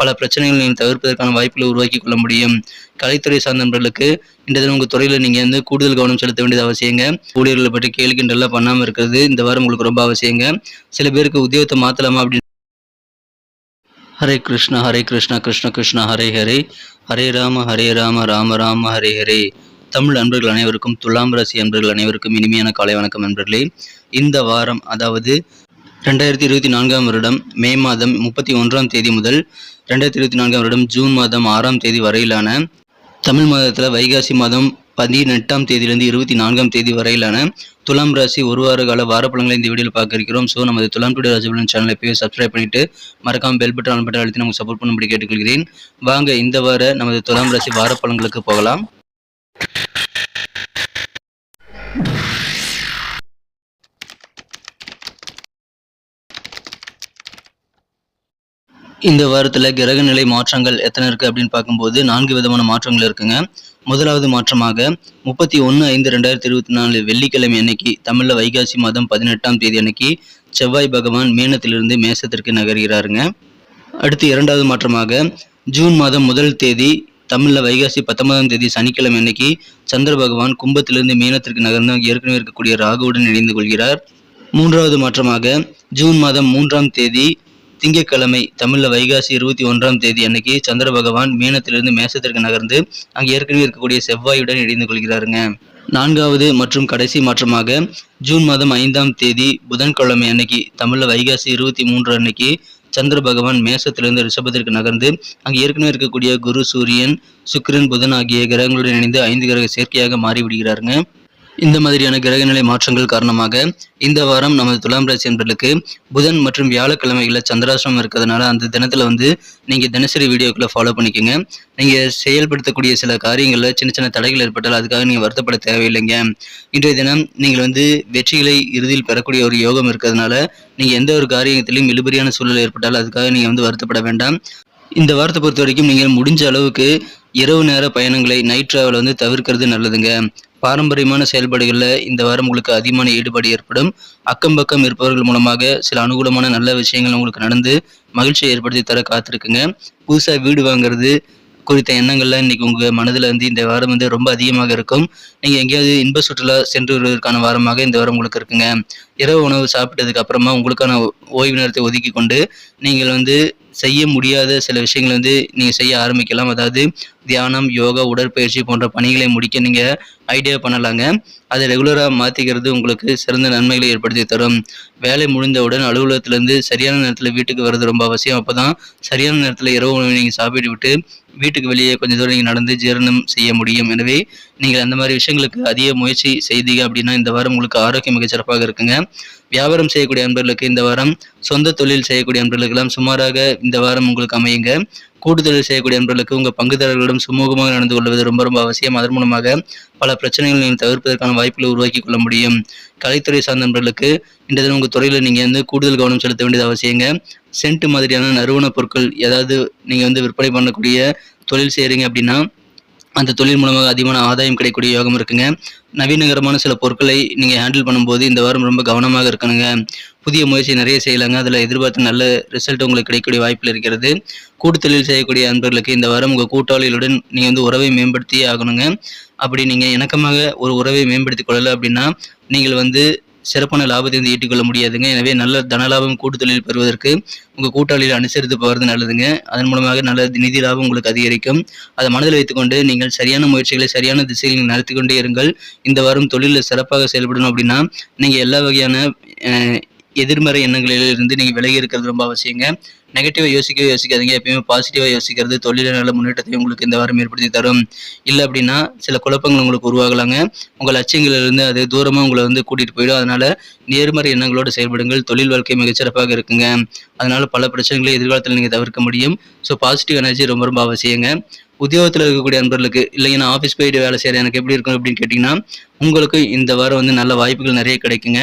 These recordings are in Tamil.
பல பிரச்சனைகளை நீங்கள் தவிர்ப்பதற்கான வாய்ப்புகளை உருவாக்கி கொள்ள முடியும். கலைத்துறை சார்ந்த நண்பர்களுக்கு இந்த தினம் உங்கள் துறையில் நீங்கள் வந்து கூடுதல் கவனம் செலுத்த வேண்டியது அவசியங்க. ஊழியர்களை பற்றி கேள்வி பண்ணாமல் இருக்கிறது. இந்த வாரம் உங்களுக்கு ரொம்ப அவசியங்க. சில பேருக்கு உத்தியோகத்தை மாற்றலாமா அப்படின்னு ஹரே கிருஷ்ணா ஹரே கிருஷ்ணா கிருஷ்ண கிருஷ்ணா ஹரே ஹரே. ஹரே ராம ஹரே ராம ராம ராம ஹரே ஹரே. தமிழ் அன்பர்கள் அனைவருக்கும் துலாம் ராசி அன்பர்கள் அனைவருக்கும் இனிமையான காலை வணக்கம் நண்பர்களே. இந்த வாரம் அதாவது ரெண்டாயிரத்தி இருபத்தி நான்காம் வருடம் மே மாதம் முப்பத்தி ஒன்றாம் தேதி முதல் ரெண்டாயிரத்தி இருபத்தி நான்காம் வருடம் ஜூன் மாதம் ஆறாம் தேதி வரையிலான தமிழ் மாதத்தில் வைகாசி மாதம் பதினெட்டாம் தேதியிலிருந்து இருபத்தி நான்காம் தேதி வரையிலான துலாம் ராசி ஒரு வார கால வாரப்பழங்களை இந்த வீடியோவில் பார்க்க இருக்கிறோம் ஸோ நமது துலாம் டுடே ராசிபலன் சேனலை போய் சப்ஸ்கிரைப் பண்ணிட்டு மறக்காமல் பெல் பட்டன் ஆன் பட்டன் அழுத்தி நமக்கு சப்போர்ட் பண்ணும்படி கேட்டுக்கொள்கிறேன். வாங்க இந்த வார நமது துலாம் ராசி வாரப்பழங்களுக்கு போகலாம். இந்த வாரத்தில் கிரகநிலை மாற்றங்கள் எத்தனை இருக்குது அப்படின்னு பார்க்கும்போது நான்கு விதமான மாற்றங்கள் இருக்குங்க. முதலாவது மாற்றமாக முப்பத்தி ஒன்று ஐந்து ரெண்டாயிரத்தி இருபத்தி நாலு வெள்ளிக்கிழமை அன்னைக்கு தமிழில் வைகாசி மாதம் பதினெட்டாம் தேதி அன்னைக்கு செவ்வாய் பகவான் மீனத்திலிருந்து மேசத்திற்கு நகர்கிறாருங்க. அடுத்து இரண்டாவது மாற்றமாக ஜூன் மாதம் முதல் தேதி தமிழில் வைகாசி பத்தொன்பதாம் தேதி சனிக்கிழமை அன்னைக்கு சந்திர பகவான் கும்பத்திலிருந்து மீனத்திற்கு நகர்ந்து ஏற்கனவே இருக்கக்கூடிய ராகுவுடன் இணைந்து கொள்கிறார். மூன்றாவது மாற்றமாக ஜூன் மாதம் மூன்றாம் தேதி திங்கட்கிழமை தமிழில் வைகாசி இருபத்தி ஒன்றாம் தேதி அன்னைக்கு சந்திர பகவான் மீனத்திலிருந்து மேசத்திற்கு நகர்ந்து அங்கே ஏற்கனவே இருக்கக்கூடிய செவ்வாயுடன் இணைந்து கொள்கிறாருங்க. நான்காவது மற்றும் கடைசி மாற்றமாக ஜூன் மாதம் ஐந்தாம் தேதி புதன்கிழமை அன்னைக்கு தமிழில் வைகாசி இருபத்தி மூன்று அன்னைக்கு சந்திர பகவான் மேசத்திலிருந்து ரிஷபத்திற்கு நகர்ந்து அங்கே ஏற்கனவே இருக்கக்கூடிய குரு சூரியன் சுக்கிரன் புதன் ஆகிய கிரகங்களுடன் இணைந்து ஐந்து கிரக சேர்க்கையாக மாறிவிடுகிறாருங்க. இந்த மாதிரியான கிரகநிலை மாற்றங்கள் காரணமாக இந்த வாரம் நமது துலாம் ராசி என்பர்களுக்கு புதன் மற்றும் வியாழக்கிழமைகளில் சந்திராசிரமம் இருக்கிறதுனால அந்த தினத்தில் வந்து நீங்கள் தினசரி வீடியோக்களை ஃபாலோ பண்ணிக்கோங்க. நீங்கள் செயல்படுத்தக்கூடிய சில காரியங்களில் சின்ன சின்ன தடைகள் ஏற்பட்டால் அதுக்காக நீங்கள் வருத்தப்பட தேவையில்லைங்க. இன்றைய தினம் நீங்கள் வந்து வெற்றிகளை இறுதியில் பெறக்கூடிய ஒரு யோகம் இருக்கிறதுனால நீங்கள் எந்த ஒரு காரியத்திலையும் இழுபறியான சூழல் ஏற்பட்டால் அதுக்காக நீங்கள் வந்து வருத்தப்பட வேண்டாம். இந்த வாரத்தை பொறுத்த வரைக்கும் நீங்கள் முடிஞ்ச அளவுக்கு இரவு நேர பயணங்களை நைட் டிராவல் வந்து தவிர்க்கிறது நல்லதுங்க. பாரம்பரியமான செயல்பாடுகளில் இந்த வாரம் உங்களுக்கு அதிகமான ஈடுபாடு ஏற்படும். அக்கம் பக்கம் இருப்பவர்கள் மூலமாக சில அனுகூலமான நல்ல விஷயங்கள் உங்களுக்கு நடந்து மகிழ்ச்சியை ஏற்படுத்தி தர காத்திருக்குங்க. புதுசாக வீடு வாங்குறது குறித்த எண்ணங்கள்லாம் இன்னைக்கு உங்கள் மனதில் வந்து இந்த வாரம் வந்து ரொம்ப அதிகமாக இருக்கும். நீங்கள் எங்கேயாவது இன்ப சுற்றுலா சென்று வருவதற்கான வாரமாக இந்த வாரம் உங்களுக்கு இருக்குங்க. இரவு உணவு சாப்பிட்டதுக்கு அப்புறமா உங்களுக்கான ஓய்வு நேரத்தை ஒதுக்கி கொண்டு நீங்கள் வந்து செய்ய முடியாத சில விஷயங்களை வந்து நீங்கள் செய்ய ஆரம்பிக்கலாம். அதாவது தியானம் யோகா உடற்பயிற்சி போன்ற பணிகளை முடிக்க நீங்கள் ஐடியா பண்ணலாங்க. அதை ரெகுலராக மாற்றிக்கிறது உங்களுக்கு சிறந்த நன்மைகளை ஏற்படுத்தி தரும். வேலை முடிந்தவுடன் அலுவலகத்திலேருந்து சரியான நேரத்தில் வீட்டுக்கு வர்றது ரொம்ப அவசியம். அப்போ தான் சரியான நேரத்தில் இரவு உணவை நீங்கள் சாப்பிட்டு விட்டு வீட்டுக்கு வெளியே கொஞ்சம் தூரம் நீங்கள் நடந்து ஜீரணம் செய்ய முடியும். எனவே நீங்கள் அந்த மாதிரி விஷயங்களுக்கு அதிக முயற்சி செய்தீங்க அப்படின்னா இந்த வாரம் உங்களுக்கு ஆரோக்கியம் மிகச்சிறப்பாக இருக்குங்க. வியாபாரம் செய்யக்கூடிய அன்பர்களுக்கு இந்த வாரம் சொந்த தொழில் செய்யக்கூடிய அன்பர்களுக்கெல்லாம் சுமாராக இந்த வாரம் உங்களுக்கு அமையுங்க. கூடுதல் செய்யக்கூடிய அன்பர்களுக்கு உங்கள் பங்குதாரர்களிடம் சுமூகமாக நடந்து கொள்வது ரொம்ப ரொம்ப அவசியம். அதன் மூலமாக பல பிரச்சனைகளை நீங்கள் தவிர்ப்பதற்கான வாய்ப்புகளை உருவாக்கி கொள்ள முடியும். கலைத்துறை சார்ந்த நண்பர்களுக்கு இந்த தினம் உங்கள் துறையில் நீங்கள் வந்து கூடுதல் கவனம் செலுத்த வேண்டியது அவசியங்க. சென்ட் மாதிரியான நறுவன பொருட்கள் ஏதாவது நீங்கள் வந்து விற்பனை பண்ணக்கூடிய தொழில் செய்கிறீங்க அப்படின்னா அந்த தொழில் மூலமாக அதிகமான ஆதாயம் கிடைக்கக்கூடிய யோகம் இருக்குங்க. நவீனகரமான சில பொருட்களை நீங்கள் ஹேண்டில் பண்ணும்போது இந்த வாரம் ரொம்ப கவனமாக இருக்கணுங்க. புதிய முயற்சி நிறைய செய்யலாங்க. அதில் எதிர்பார்த்த நல்ல ரிசல்ட் உங்களுக்கு கிடைக்கக்கூடிய வாய்ப்பில் இருக்கிறது. கூட்டுத்தொழில் செய்யக்கூடிய அன்பர்களுக்கு இந்த வாரம் உங்கள் கூட்டாளிகளுடன் நீங்கள் வந்து உறவை மேம்படுத்தியே ஆகணுங்க. அப்படி நீங்கள் இணக்கமாக ஒரு உறவை மேம்படுத்திக் கொள்ளலை அப்படின்னா நீங்கள் வந்து சிறப்பான லாபத்தை வந்து ஈட்டிக்கொள்ள முடியாதுங்க. எனவே நல்ல தனலாபம் கூட்டு தொழில் பெறுவதற்கு உங்கள் கூட்டாளியில் அனுசரித்து போகிறது நல்லதுங்க. அதன் மூலமாக நல்ல நிதி லாபம் உங்களுக்கு அதிகரிக்கும். அதை மனதில் வைத்துக்கொண்டு நீங்கள் சரியான முயற்சிகளை சரியான திசையில் நடத்தி கொண்டே இருங்கள். இந்த வாரம் தொழிலில் சிறப்பாக செயல்படணும் அப்படின்னா நீங்கள் எல்லா வகையான எதிர்மறை எண்ணங்களிலிருந்து நீங்கள் விலகி இருக்கிறது ரொம்ப அவசியங்க. நெகட்டிவாக யோசிக்கவே யோசிக்காதீங்க. எப்பயுமே பாசிட்டிவாக யோசிக்கிறது தொழில நல்ல முன்னேற்றத்தை உங்களுக்கு இந்த வாரம் ஏற்படுத்தி தரும். இல்லை அப்படின்னா சில குழப்பங்கள் உங்களுக்கு உருவாகலாங்க. உங்கள் லட்சியங்களிலிருந்து அது தூரமாக உங்களை வந்து கூட்டிகிட்டு போயிடும். அதனால் நேர்மறை எண்ணங்களோடு செயல்படுங்கள். தொழில் வாழ்க்கை மிகச்சிறப்பாக இருக்குங்க. அதனால் பல பிரச்சனைகளை எதிர்காலத்தில் நீங்கள் தவிர்க்க முடியும். ஸோ பாசிட்டிவ் எனர்ஜி ரொம்ப ரொம்ப அவசியங்க. உத்தியோகத்தில் இருக்கக்கூடிய நண்பர்களுக்கு இல்லைங்கன்னா ஆஃபீஸ் போயிட்டு வேலை செய்கிறேன் எனக்கு எப்படி இருக்கும் அப்படின்னு கேட்டிங்கன்னா உங்களுக்கு இந்த வாரம் வந்து நல்ல வாய்ப்புகள் நிறைய கிடைக்குங்க.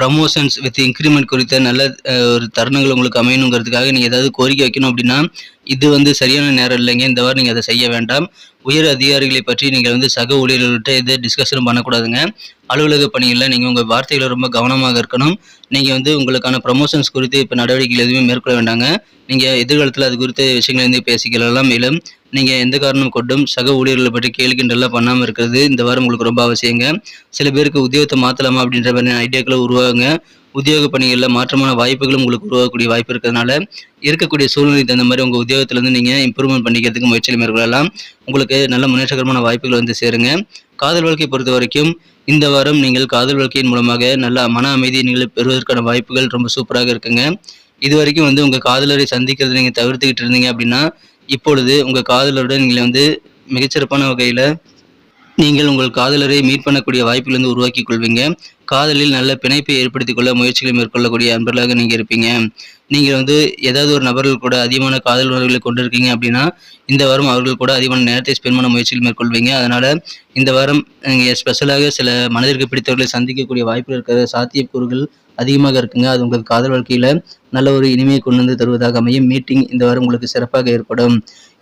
ப்ரமோஷன்ஸ் வித் இன்க்ரிமெண்ட் குறித்த நல்ல ஒரு தருணங்கள் உங்களுக்கு அமையணுங்கிறதுக்காக நீங்கள் ஏதாவது கோரிக்கை வைக்கணும் அப்படின்னா இது வந்து சரியான நேரம் இல்லைங்க. இந்த வாரம் நீங்கள் அதை செய்ய வேண்டாம். உயர் அதிகாரிகளை பற்றி நீங்கள் வந்து சக ஊழியர்கள்ட்ட எது டிஸ்கஷனும் பண்ணக்கூடாதுங்க. அலுவலக பணிகளில் நீங்கள் உங்கள் வார்த்தைகளை ரொம்ப கவனமாக இருக்கணும். நீங்கள் வந்து உங்களுக்கான ப்ரமோஷன்ஸ் குறித்து இப்போ நடவடிக்கைகள் எதுவுமே மேற்கொள்ள வேண்டாங்க. நீங்கள் எதிர்காலத்தில் அது குறித்த விஷயங்களை வந்து பேசிக்கலாம் மேலும் நீங்கள் எந்த காரணம் கொண்டும் சக ஊழியர்களை பற்றி கேள்விக்கின்றெல்லாம் பண்ணாமல் இருக்கிறது இந்த வாரம் உங்களுக்கு ரொம்ப அவசியங்க. சில பேருக்கு உத்தியோகத்தை மாற்றலாமா அப்படின்ற மாதிரி ஐடியாக்களை உருவாகுங்க உத்தியோக பணிகளில் மாற்றமான வாய்ப்புகளும் உங்களுக்கு உருவாகக்கூடிய வாய்ப்பு இருக்கிறதுனால இருக்கக்கூடிய சூழ்நிலை தகுந்த மாதிரி உங்கள் உத்தியோகத்திலேருந்து நீங்கள் இம்ப்ரூவ்மெண்ட் பண்ணிக்கிறதுக்கு முயற்சியில் மேற்கொள்ளலாம். உங்களுக்கு நல்ல முன்னேற்றகரமான வாய்ப்புகள் வந்து சேருங்க. காதல் வாழ்க்கை பொறுத்த வரைக்கும் இந்த வாரம் நீங்கள் காதல் வாழ்க்கையின் மூலமாக நல்ல மன அமைதியை நீங்கள் பெறுவதற்கான வாய்ப்புகள் ரொம்ப சூப்பராக இருக்குங்க. இது வரைக்கும் வந்து உங்கள் காதலரை சந்திக்கிறது நீங்கள் தவிர்த்துக்கிட்டு இருந்தீங்க அப்படின்னா இப்பொழுது உங்கள் காதலருடன் நீங்கள் வந்து மிகச்சிறப்பான வகையில் நீங்கள் உங்கள் காதலரை மீட் பண்ணக்கூடிய வாய்ப்பிலிருந்து உருவாக்கி கொள்வீங்க. காதலில் நல்ல பிணைப்பை ஏற்படுத்திக் கொள்ள முயற்சிகளை மேற்கொள்ளக்கூடிய அன்பர்களாக நீங்கள் இருப்பீங்க. நீங்கள் வந்து ஏதாவது ஒரு நபர்கள் கூட அதிகமான காதல் உணர்வுகளை கொண்டிருக்கீங்க அப்படின்னா இந்த வாரம் அவர்கள் கூட அதிகமான நேரத்தை ஸ்பெண்ட் பண்ண முயற்சிகள் மேற்கொள்வீங்க. அதனால் இந்த வாரம் நீங்கள் ஸ்பெஷலாக சில மனதிற்கு பிடித்தவர்களை சந்திக்கக்கூடிய வாய்ப்பில் இருக்கிற சாத்தியக்கூறுகள் அதிகமாக இருக்குங்க. அது உங்கள் காதல் வாழ்க்கையில் நல்ல ஒரு இனிமையை கொண்டு வந்து தருவதாக அமையும். மீட்டிங் இந்த வாரம் உங்களுக்கு சிறப்பாக ஏற்படும்.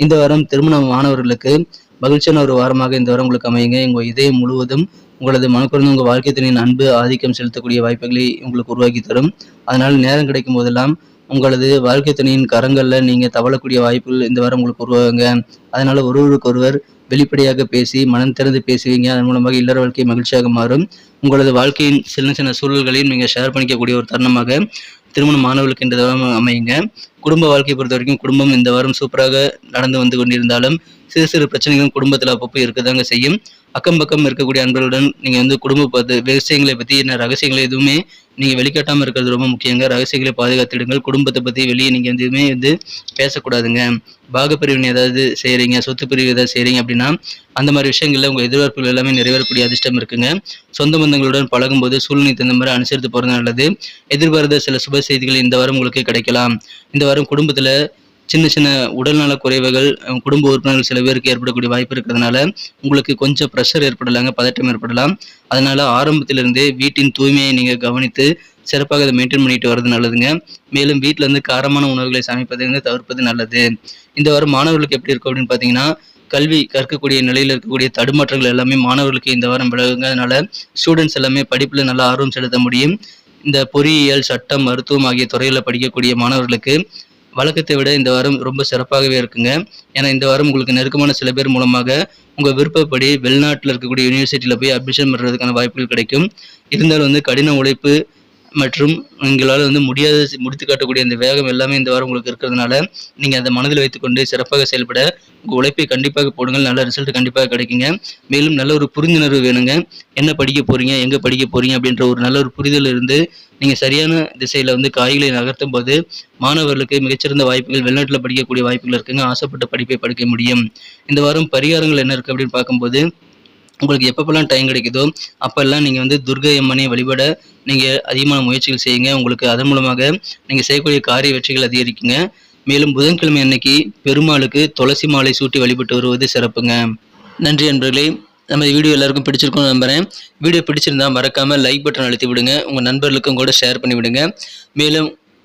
இந்த வாரம் திருமண மாணவர்களுக்கு மகிழ்ச்சியான ஒரு வாரமாக இந்த வாரம் உங்களுக்கு அமையுங்க. உங்கள் இதயம் முழுவதும் உங்களது மனக்குறந்து உங்கள் வாழ்க்கை துணையின் அன்பு ஆதிக்கம் செலுத்தக்கூடிய வாய்ப்புகளை உங்களுக்கு உருவாக்கி தரும். அதனால் நேரம் கிடைக்கும் போதெல்லாம் உங்களது வாழ்க்கை துணையின் கரங்களில் நீங்கள் தவழக்கூடிய வாய்ப்புகள் இந்த வாரம் உங்களுக்கு உருவாகுங்க. அதனால் ஒருவருக்கொருவர் வெளிப்படையாக பேசி மனம் திறந்து பேசுவீங்க. அதன் மூலமாக இல்லற வாழ்க்கை மகிழ்ச்சியாக மாறும். உங்களது வாழ்க்கையின் சின்ன சின்ன சூழல்களையும் நீங்கள் ஷேர் பண்ணிக்கக்கூடிய ஒரு தருணமாக திருமண மாணவர்களுக்கு இந்த வாரம் அமையுங்க. குடும்ப வாழ்க்கையை பொறுத்த வரைக்கும் குடும்பம் இந்த வாரம் சூப்பராக நடந்து வந்து கொண்டிருந்தாலும் சிறு சிறு பிரச்சனைகளும் குடும்பத்தில் அப்பப்போ இருக்கதாங்க செய்யும். அக்கம் பக்கம் இருக்கக்கூடிய அன்பர்களுடன் நீங்கள் வந்து குடும்ப பத்து விஷயங்களை பற்றி என்ன ரகசியங்களை எதுவுமே நீங்கள் வெளிக்காட்டாமல் இருக்கிறது ரொம்ப முக்கியங்க. ரகசியங்களை பாதுகாத்துடுங்கள். குடும்பத்தை பற்றி வெளியே நீங்கள் எதுவுமே வந்து பேசக்கூடாதுங்க. பாகப்பிரிவினை ஏதாவது செய்கிறீங்க சொத்து பிரிவு ஏதாவது செய்கிறீங்க அப்படின்னா அந்த மாதிரி விஷயங்களில் உங்கள் எதிர்பார்ப்புகள் எல்லாமே நிறைவேறக்கூடிய அதிர்ஷ்டம் இருக்குங்க. சொந்த பந்தங்களுடன் பழகும்போது சூழ்நிலை தகுந்த மாதிரி அனுசரித்து போகிறது நல்லது. எதிர்பாராத சில சுப செய்திகள் இந்த வாரம் உங்களுக்கு கிடைக்கலாம். இந்த வாரம் குடும்பத்தில் சின்ன சின்ன உடல்நல குறைவுகள் குடும்ப உறுப்பினர்கள் சில பேருக்கு ஏற்படக்கூடிய வாய்ப்பு இருக்கிறதுனால உங்களுக்கு கொஞ்சம் ப்ரெஷர் ஏற்படலாங்க பதட்டம் ஏற்படலாம். அதனால ஆரம்பத்திலிருந்தே வீட்டின் தூய்மையை நீங்கள் கவனித்து சிறப்பாக அதை மெயின்டைன் பண்ணிட்டு வர்றது நல்லதுங்க. மேலும் வீட்டில் இருந்து காரமான உணவுகளை சமைப்பதை வந்து தவிர்ப்பது நல்லது. இந்த வாரம் மாணவர்களுக்கு எப்படி இருக்கும் அப்படின்னு பார்த்தீங்கன்னா கல்வி கற்கக்கூடிய நிலையில் இருக்கக்கூடிய தடுமாற்றங்கள் எல்லாமே மாணவர்களுக்கு இந்த வாரம் விலகுங்க. அதனால ஸ்டூடெண்ட்ஸ் எல்லாமே படிப்பில் நல்லா ஆர்வம் செலுத்த முடியும். இந்த பொறியியல் சட்டம் மருத்துவம் ஆகிய துறையில் படிக்கக்கூடிய மாணவர்களுக்கு வழக்கத்தை விட இந்த வாரம் ரொம்ப சிறப்பாகவே இருக்குங்க. ஏன்னா இந்த வாரம் உங்களுக்கு நெருக்கமான சில பேர் மூலமாக உங்கள் விருப்பப்படி வெளிநாட்டில் இருக்கக்கூடிய யூனிவர்சிட்டியில் போய் அட்மிஷன் பண்ணுறதுக்கான வாய்ப்புகள் கிடைக்கும். இருந்தாலும் வந்து கடின உழைப்பு மற்றும் உங்களால் வந்து முடியாத முடித்து காட்டக்கூடிய அந்த வேகம் எல்லாமே இந்த வாரம் உங்களுக்கு இருக்கிறதுனால நீங்கள் அதை மனதில் வைத்துக்கொண்டு சிறப்பாக செயல்பட உங்கள் உழைப்பை கண்டிப்பாக போடுங்கள். நல்ல ரிசல்ட் கண்டிப்பாக கிடைக்குங்க. மேலும் நல்ல ஒரு புரிந்துணர்வு வேணுங்க. என்ன படிக்க போகிறீங்க எங்கே படிக்க போகிறீங்க அப்படின்ற ஒரு நல்ல ஒரு புரிதல் இருந்து நீங்கள் சரியான திசையில் வந்து காய்களை நகர்த்தும் போது மாணவர்களுக்கு மிகச்சிறந்த வாய்ப்புகள் வெளிநாட்டில் படிக்கக்கூடிய வாய்ப்புகள் இருக்குங்க. ஆசைப்பட்ட படிப்பை படிக்க முடியும். இந்த வாரம் பரிகாரங்கள் என்ன இருக்குது அப்படின்னு பார்க்கும்போது உங்களுக்கு எப்பப்பெல்லாம் டைம் கிடைக்குதோ அப்போல்லாம் நீங்கள் வந்து துர்கை அம்மனை வழிபட நீங்கள் அதிகமான முயற்சிகள் செய்யுங்க. உங்களுக்கு அதன் மூலமாக நீங்கள் செய்யக்கூடிய காரிய வெற்றிகள் அதிகரிக்குங்க. மேலும் புதன்கிழமை அன்னைக்கு பெருமாளுக்கு துளசி மாலை சூட்டி வழிபட்டு வருவது சிறப்புங்க. நன்றி நண்பர்களே. நம்ம வீடியோ எல்லாருக்கும் பிடிச்சிருக்கோம்னு நம்புறேன். வீடியோ பிடிச்சிருந்தா மறக்காமல் லைக் பட்டன் அழுத்தி விடுங்க. உங்கள் நண்பர்களுக்கும் கூட ஷேர் பண்ணி விடுங்க. மேலும்